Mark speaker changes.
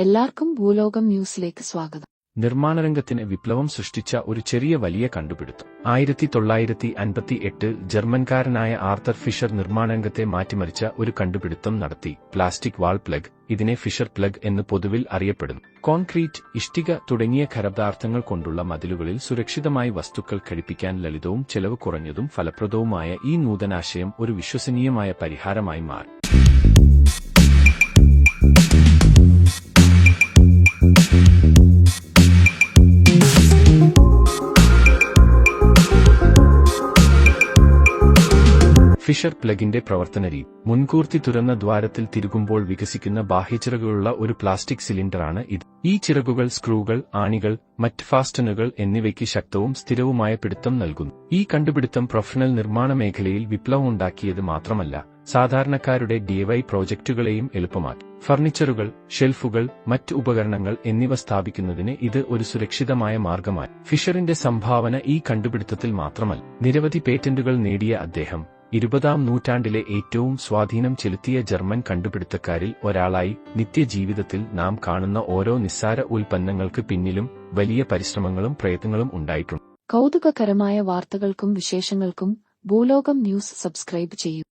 Speaker 1: എല്ലാവർക്കും ഭൂലോകം ന്യൂസിലേക്ക് സ്വാഗതം.
Speaker 2: നിർമ്മാണരംഗത്തിന് വിപ്ലവം സൃഷ്ടിച്ച ഒരു ചെറിയ വലിയ കണ്ടുപിടുത്തം. ആയിരത്തി തൊള്ളായിരത്തി അൻപത്തി എട്ടിൽ ജർമ്മൻകാരനായ ആർത്തർ ഫിഷർ നിർമ്മാണരംഗത്തെ മാറ്റിമറിച്ച ഒരു കണ്ടുപിടുത്തം നടത്തി. പ്ലാസ്റ്റിക് വാൾ പ്ലഗ് ഇതിനെ ഫിഷർ പ്ലഗ് എന്ന് പൊതുവിൽ അറിയപ്പെടുന്നു. കോൺക്രീറ്റ് ഇഷ്ടിക തുടങ്ങിയ ഖരപദാർത്ഥങ്ങൾ കൊണ്ടുള്ള മതിലുകളിൽ സുരക്ഷിതമായി വസ്തുക്കൾ ഘടിപ്പിക്കാൻ ലളിതവും ചെലവ് കുറഞ്ഞതും ഫലപ്രദവുമായ ഈ നൂതനാശയം ഒരു വിശ്വസനീയമായ പരിഹാരമായി മാറി. ഫിഷർ പ്ലഗിന്റെ പ്രവർത്തനരീതി മുൻകൂർത്തി തുറന്ന ദ്വാരത്തിൽ തിരുകുമ്പോൾ വികസിക്കുന്ന ബാഹ്യചിറകുകളുള്ള ഒരു പ്ലാസ്റ്റിക് സിലിണ്ടറാണ് ഇത്. ഈ ചിറകുകൾ സ്ക്രൂകൾ ആണികൾ മറ്റ് ഫാസ്റ്റനുകൾ എന്നിവയ്ക്ക് ശക്തവും സ്ഥിരവുമായ പിടുത്തം നൽകുന്നു. ഈ കണ്ടുപിടുത്തം പ്രൊഫഷണൽ നിർമ്മാണ മേഖലയിൽ വിപ്ലവമുണ്ടാക്കിയത് മാത്രമല്ല സാധാരണക്കാരുടെ ഡിവൈ പ്രോജക്റ്റുകളെയും എളുപ്പമാക്കി. ഫർണിച്ചറുകൾ ഷെൽഫുകൾ മറ്റ് ഉപകരണങ്ങൾ എന്നിവ സ്ഥാപിക്കുന്നതിന് ഇത് ഒരു സുരക്ഷിതമായ മാർഗമായി. ഫിഷറിന്റെ സംഭാവന ഈ കണ്ടുപിടുത്തത്തിൽ മാത്രമല്ല നിരവധി പേറ്റന്റുകൾ നേടിയ അദ്ദേഹം ഇരുപതാം നൂറ്റാണ്ടിലെ ഏറ്റവും സ്വാധീനം ചെലുത്തിയ ജർമ്മൻ കണ്ടുപിടുത്തക്കാരിൽ ഒരാളായി നിത്യജീവിതത്തിൽ നാം കാണുന്ന ഓരോ നിസ്സാര ഉൽപ്പന്നങ്ങൾക്ക് പിന്നിലും വലിയ പരിശ്രമങ്ങളും പ്രയത്നങ്ങളും ഉണ്ടായിട്ടുണ്ട്.
Speaker 1: കൗതുകകരമായ വാർത്തകൾക്കും വിശേഷങ്ങൾക്കും ഭൂലോകം ന്യൂസ് സബ്സ്ക്രൈബ് ചെയ്യൂ.